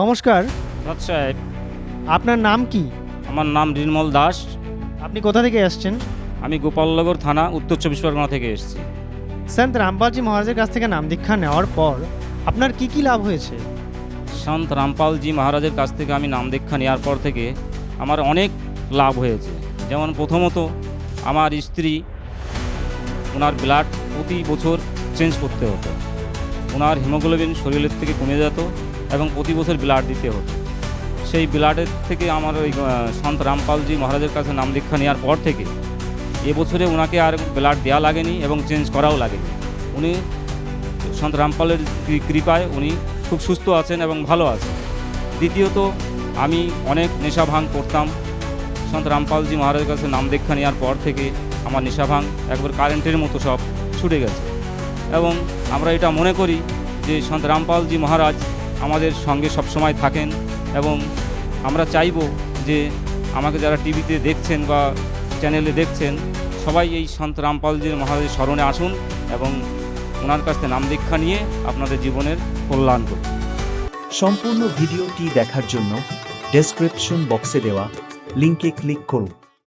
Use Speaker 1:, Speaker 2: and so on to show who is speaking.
Speaker 1: নমস্কার।
Speaker 2: সাহেব।
Speaker 1: আপনার নাম কি?
Speaker 2: আমার নাম নির্মল দাস।
Speaker 1: আপনি কোথা থেকে আসছেন?
Speaker 2: আমি গোপালনগর থানা উত্তর চব্বিশ পরগনা থেকে এসেছি।
Speaker 1: সন্ত রামপালজি মহারাজের কাছ থেকে নাম দীক্ষা নেওয়ার পর আপনার কি কি লাভ হয়েছে?
Speaker 2: সন্ত রামপালজি মহারাজের কাছ থেকে আমি নাম দীক্ষা নেওয়ার পর থেকে আমার অনেক লাভ হয়েছে। যেমন প্রথমত আমার স্ত্রী ওনার ব্লাড প্রতি বছর চেঞ্জ করতে হতো। ওনার হিমোগ্লোবিন শরীরের থেকে কমে যেত। এবং প্রতি বছর ব্লাড দিতে হতো। সেই ব্লাডের থেকে আমার ওই সন্ত রামপালজি মহারাজের কাছে নাম দীক্ষা নেওয়ার পর থেকে এবছরে ওনাকে আর ব্লাড দেওয়া লাগেনি এবং চেঞ্জ করাও লাগেনি। উনি, সন্ত রামপালের কৃপায় উনি খুব সুস্থ আছেন এবং ভালো আছেন। দ্বিতীয়ত, আমি অনেক নেশা ভাঙ করতাম। সন্ত রামপালজি মহারাজের কাছে নাম দীক্ষা নেওয়ার পর থেকে আমার নেশা ভাঙ একবার কারেন্টের মতো সব ছুটে গেছে। এবং আমরা এটা মনে করি যে সন্ত রামপালজি মহারাজ আমাদের সঙ্গে সবসময় থাকেন এবং আমরা চাইব যে আমাকে যারা টিভিতে দেখছেন বা চ্যানেলে দেখছেন, সবাই এই সন্ত রামপালজির মহারাজের স্মরণে আসুন এবং ওনার কাছ থেকে নাম দীক্ষা নিয়ে আপনাদের জীবনের কল্যাণ করুন।
Speaker 3: সম্পূর্ণ ভিডিওটি দেখার জন্য ডেসক্রিপশন বক্সে দেওয়া লিঙ্কে ক্লিক করুন।